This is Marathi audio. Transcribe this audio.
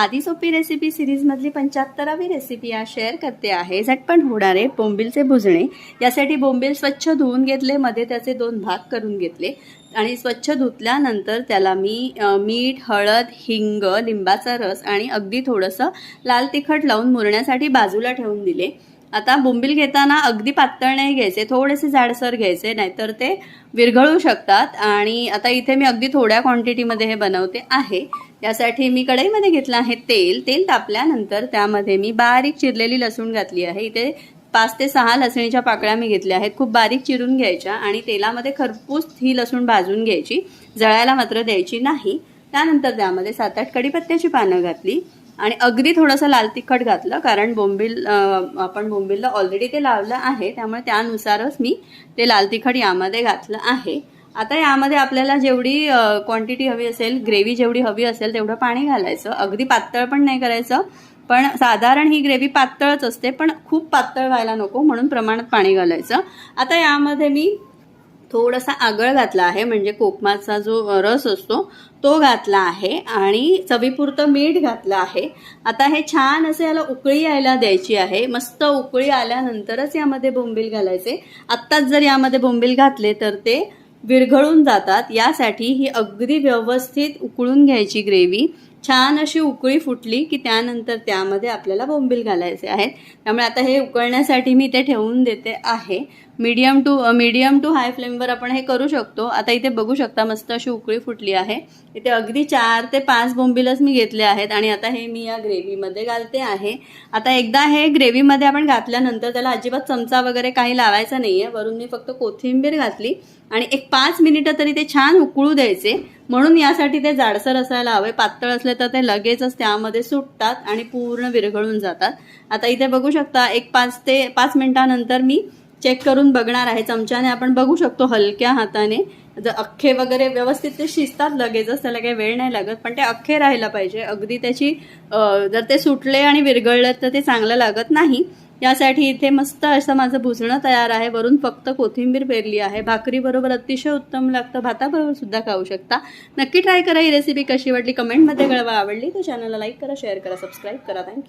आधी सोपी रेसिपी सिरीजमधली पंच्याहत्तरावी रेसिपी आज शेअर करते आहे. झटपट होणारे बोंबिलचे भुजणे. यासाठी बोंबील स्वच्छ धुवून घेतले मध्ये त्याचे दोन भाग करून घेतले. आणि स्वच्छ धुतल्यानंतर त्याला मी मीठ हळद हिंग लिंबाचा रस आणि अगदी थोडंसं लाल तिखट लावून मुरण्यासाठी बाजूला ठेवून दिले. आता बोंबील घेताना अगदी पातळ नाही घ्यायचे थोडेसे जाडसर घ्यायचे नाहीतर ते विरघळू शकतात. आणि आता इथे मी अगदी थोड्या क्वांटिटीमध्ये हे बनवते आहे. यासाठी मी कढईमध्ये घेतलं आहे तेल. तेल तापल्यानंतर त्यामध्ये मी बारीक चिरलेली लसूण घातली आहे. इथे पाच ते सहा लसणीच्या पाकळ्या मी घेतल्या आहेत. खूप बारीक चिरून घ्यायच्या आणि तेलामध्ये खरपूस ही लसूण भाजून घ्यायची. जळायला मात्र द्यायची नाही. त्यानंतर त्यामध्ये सात आठ कढीपत्त्याची पानं घातली आणि अगदी थोडंसं लाल तिखट घातलं कारण बोंबील आपण बोंबीलला ऑलरेडी ते लावलं आहे. त्यामुळे त्यानुसारच मी ते लाल तिखट यामध्ये घातलं आहे. आता यामध्ये आपल्याला जेवढी क्वांटिटी हवी असेल ग्रेव्ही जेवढी हवी असेल तेवढं पाणी घालायचं. अगदी पातळ पण नाही करायचं पण साधारण ही ग्रेव्ही पातळच असते पण खूप पातळ व्हायला नको म्हणून प्रमाणात पाणी घालायचं. आता यामध्ये मी थोडासा आगळ घातला आहे म्हणजे कोकमाचा जो रस असतो तो घातला आहे आणि चवीपुरतं मीठ घातलं आहे. आता हे छान असे याला उकळी यायला द्यायची आहे. मस्त उकळी आल्यानंतरच यामध्ये बोंबील घालायचे. आत्ताच जर यामध्ये बोंबील घातले तर ते विरघळून जातात. यासाठी ही अगदी व्यवस्थित उकळून घ्यायची ग्रेव्ही छान अशी उकळी फुटली की त्यानंतर त्यामध्ये आपल्याला बोंबील घालायचे आहेत. त्यामुळे आता हे उकळण्यासाठी मी ते ठेवून देते आहे. Medium to medium to high फ्लेमवर आपण हे करू शकतो. आता इथे बघू शकता मस्त अशी उकळी फुटली आहे. इथे अगदी चार ते पाच बोंबीलच मी घेतले आहेत आणि आता हे मी या ग्रेव्हीमध्ये घालते आहे. आता एकदा हे ग्रेव्हीमध्ये आपण घातल्यानंतर त्याला अजिबात चमचा वगैरे काही लावायचा नाही आहे वरून मी फक्त कोथिंबीर घातली आणि एक पाच मिनिटं तरी ते छान उकळू द्यायचे. म्हणून यासाठी ते जाडसर असायला हवे. पातळ असले तर ते लगेचच त्यामध्ये सुटतात आणि पूर्ण विरघळून जातात. आता इथे बघू शकता एक पाच ते पाच मिनिटानंतर मी चेक करून बघणार आहे चमच्याने. आपण बघू शकतो हलक्या हाताने. जर अख्खे वगैरे व्यवस्थित ते शिजतात लगेचच त्याला काही वेळ नाही लागत. पण ते अख्खे राहायला पाहिजे. अगदी त्याची जर ते सुटले आणि विरघळले तर ते चांगलं लागत नाही. यासाठी इथे मस्त असं माझं भुसणं तयार आहे. वरून फक्त कोथिंबीर पेरली आहे. भाकरीबरोबर अतिशय उत्तम लागतं. भाताबरोबर सुद्धा खाऊ शकता. नक्की ट्राय करा. ही रेसिपी कशी वाटली? कमेंटमध्ये कळवा. आवडली तर चॅनलला लाईक करा शेअर करा सबस्क्राईब करा. थँक्यू